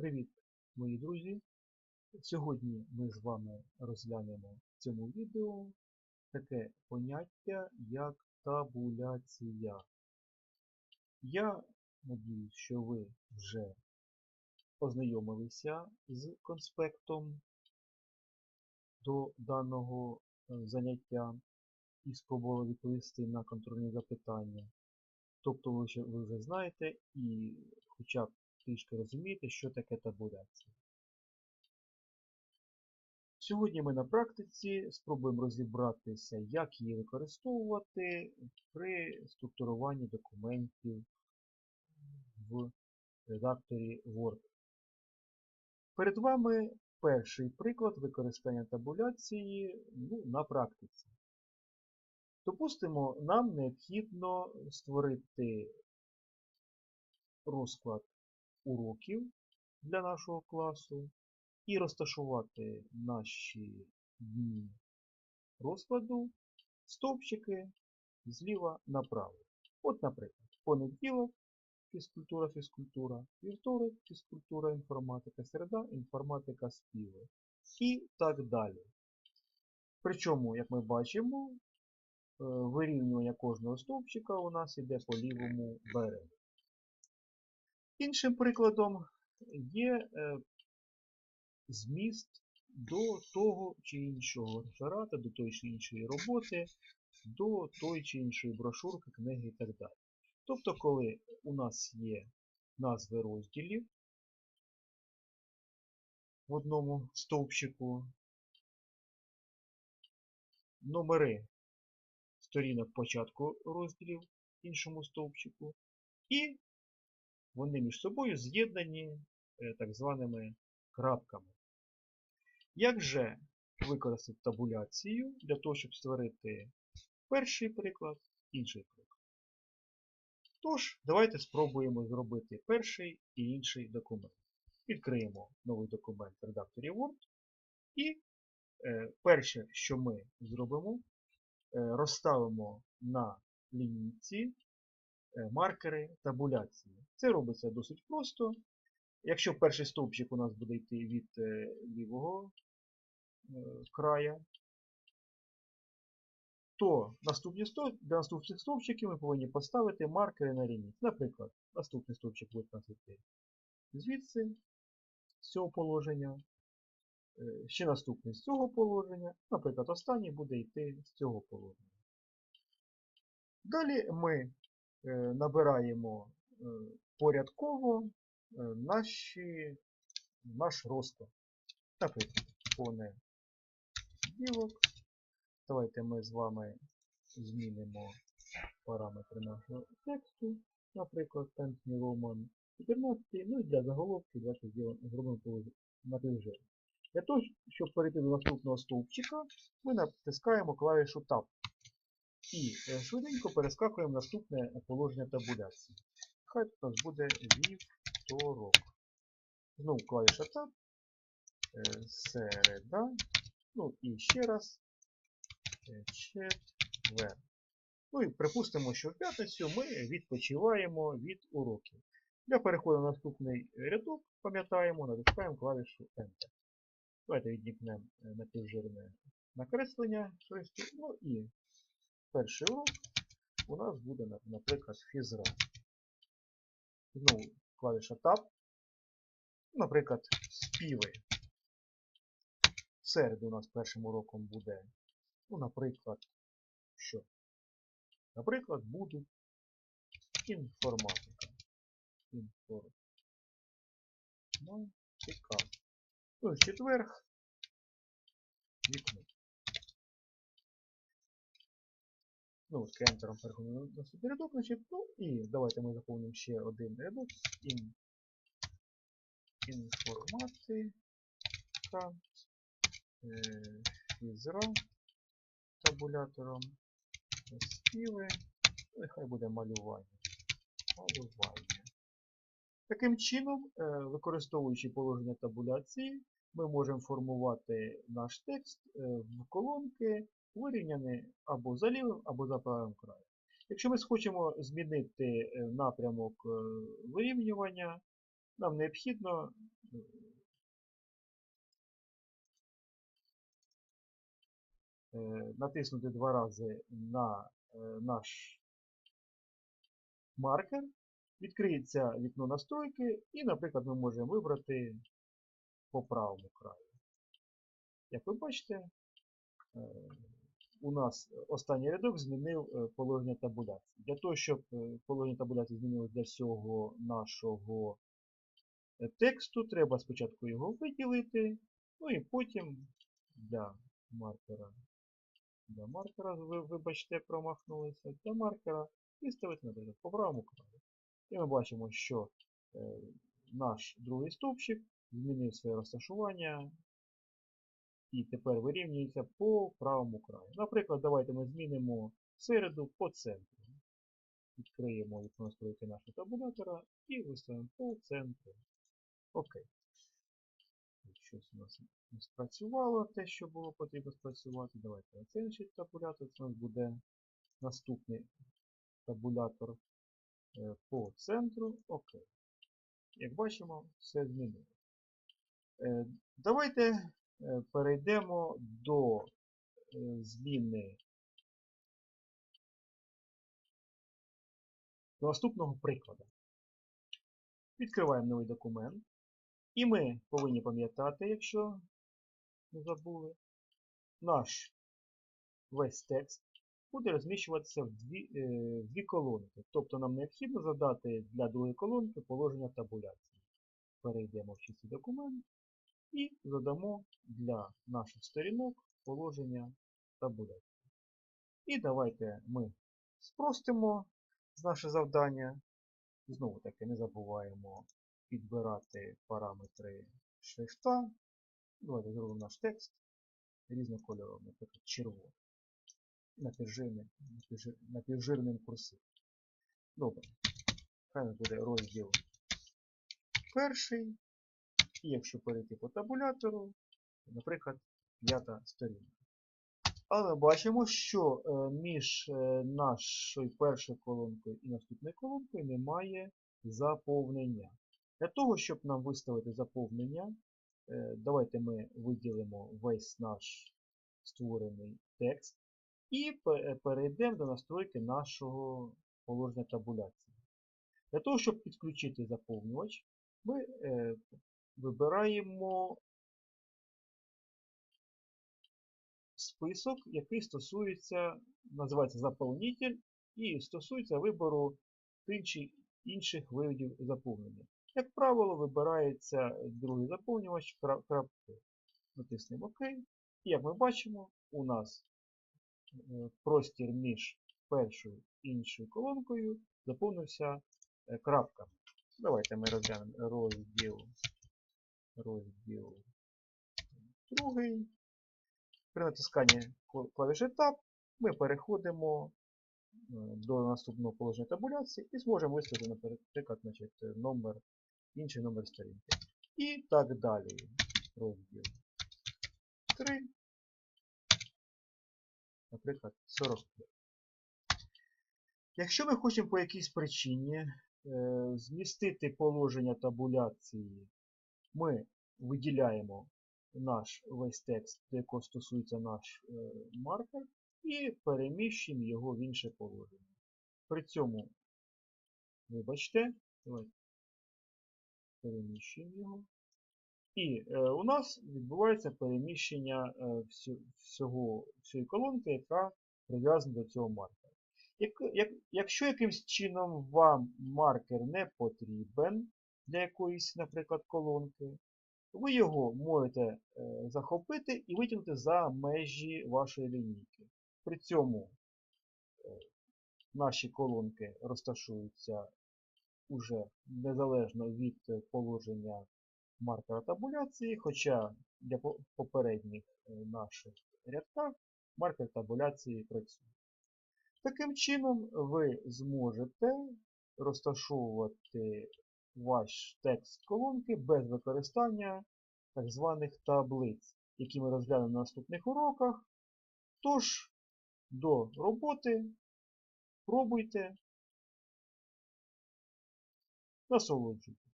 Привіт, мої друзі! Сьогодні ми з вами розглянемо в цьому відео таке поняття, як табуляція. Я надіюсь, що ви вже ознайомилися з конспектом до даного е, заняття і спробували відповісти на контрольні запитання. Тобто ви вже знаєте і хоча б трішки розумієте, що таке табуляція. Сьогодні ми на практиці спробуємо розібратися, як її використовувати при структуруванні документів в редакторі Word. Перед вами перший приклад використання табуляції ну, на практиці. Допустимо, нам необхідно створити розклад уроків для нашого класу і розташувати наші дні розкладу стовпчики зліва направо. От, наприклад, понеділок фізкультура, фізкультура, вівторок, фізкультура, інформатика, середа, інформатика, співи і так далі. Причому, як ми бачимо, вирівнювання кожного стовпчика у нас іде по лівому берегу. Іншим прикладом є зміст до того чи іншого реферата, до тої чи іншої роботи, до тої чи іншої брошурки, книги і так далі. Тобто, коли у нас є назви розділів в одному стовпчику, номери сторінок початку розділів в іншому стовпчику, і вони між собою з'єднані так званими крапками. Як же використати табуляцію для того, щоб створити перший приклад, інший приклад? Тож, давайте спробуємо зробити перший і інший документ. Відкриємо новий документ в редакторі Word. І е, перше, що ми зробимо, е, розставимо на лінійці е, маркери табуляції. Це робиться досить просто. Якщо перший стовпчик у нас буде йти від е, лівого е, края, то наступні для наступних стовпчиків ми повинні поставити маркери на лінії. Наприклад, наступний стовпчик буде йти звідси, з цього положення, е, ще наступний з цього положення, наприклад, останній буде йти з цього положення. Далі ми набираємо порядково наші, наш розклад. Наприклад, понеділок. Давайте ми з вами змінимо параметри нашого тексту. Наприклад, New Roman 14, ну і для заголовки давайте зробимо напівжир. Для того, щоб перейти до наступного стовпчика, ми натискаємо клавішу Tab. І швиденько перескакуємо наступне положення табуляції. Хай у нас буде вівторок. Знову клавіша Tab, середа. Ну і ще раз четвер. Ну і припустимо, що в п'ятницю ми відпочиваємо від уроків. Для переходу на наступний рядок, пам'ятаємо, натискаємо клавішу Enter. Давайте віднікнемо напівжирне накреслення. Ну і перший урок у нас буде, наприклад, фізра. Знову клавіша Tab. Наприклад, співи. Середу у нас першим уроком буде, ну, наприклад, що? Наприклад, буде інформатика. Інформатика. Ну, в четверг вікно. Ну, з кентером переходимо на наступний рядок, значить, ну і давайте ми заповнимо ще один рядок. Ін... Інформатика. Е... Фізра табулятором. Співи. Ну, хай буде малювання. Малювання. Таким чином, е, використовуючи положення табуляції, ми можемо формувати наш текст е, в колонки, вирівняні або за лівим, або за правим краєм. Якщо ми хочемо змінити е, напрямок вирівнювання, нам необхідно е, е, натиснути два рази на е, наш маркер, відкриється вікно настройки, і, наприклад, ми можемо вибрати по правому краю. Як ви бачите, е, у нас останній рядок змінив е, положення табуляції. Для того, щоб е, положення табуляції змінилося для всього нашого е, тексту, треба спочатку його виділити, ну і потім для маркера, для маркера, ви, вибачте, промахнулися, для маркера виставити, наприклад, по правому краю. І ми бачимо, що е, наш другий стовпчик змінив своє розташування і тепер вирівнюється по правому краю. Наприклад, давайте ми змінимо середу по центру. Відкриємо вікно настройки нашого табулятора і виставимо по центру. Окей. Щось у нас не спрацювало те, що було потрібно спрацювати. Давайте оцінчить табулятор. Це у нас буде наступний табулятор е, по центру. Окей. Як бачимо, все змінилося. Е, Давайте перейдемо до е, зміни до наступного прикладу. Відкриваємо новий документ. І ми повинні пам'ятати, якщо не забули, наш весь текст буде розміщуватися в дві, е, в дві колонки. Тобто нам необхідно задати для другої колонки положення табуляції. Перейдемо в чистий документ і задамо для наших сторінок положення табуляції. І давайте ми спростимо наше завдання. Знову таки не забуваємо підбирати параметри шрифта. Давайте зробимо наш текст різнокольоровим, наприклад, червоний. Напівжирним, напівжирним курсивом. Добре. Хай буде розділ перший. І якщо перейти по табулятору, наприклад, п'ята сторінка. Але бачимо, що е, між е, нашою першою колонкою і наступною колонкою немає заповнення. Для того, щоб нам виставити заповнення, е, давайте ми виділимо весь наш створений текст і перейдемо до настройки нашого положення табуляції. Для того, щоб підключити заповнювач, ми вибираємо список, який стосується, називається заповнитель, і стосується вибору інших видів заповнення. Як правило, вибирається другий заповнювач крапки. Натиснемо ОК. І як ми бачимо, у нас е, простір між першою і іншою колонкою заповнився е, крапками. Давайте ми розглянемо розділ розділ другий. При натисканні клавіші Tab ми переходимо е, до наступного положення табуляції і зможемо виставити, наприклад, значить, номер, інший номер сторінки. І так далі. Розділ 3. Наприклад, 45. Якщо ми хочемо по якійсь причині е, змістити положення табуляції, ми виділяємо наш весь текст, до якого стосується наш е, маркер, і переміщуємо його в інше положення. При цьому, вибачте, переміщуємо його. І е, у нас відбувається переміщення е, всього, всієї колонки, яка прив'язана до цього маркера. Як, як, Якщо якимсь чином вам маркер не потрібен для якоїсь, наприклад, колонки, ви його можете е, захопити і витягнути за межі вашої лінійки. При цьому е, наші колонки розташуються уже незалежно від положення маркера табуляції, хоча для попередніх е, наших рядках маркер табуляції працює. Таким чином ви зможете розташовувати ваш текст колонки без використання так званих таблиць, які ми розглянемо на наступних уроках. Тож, до роботи пробуйте, насолоджуйтесь.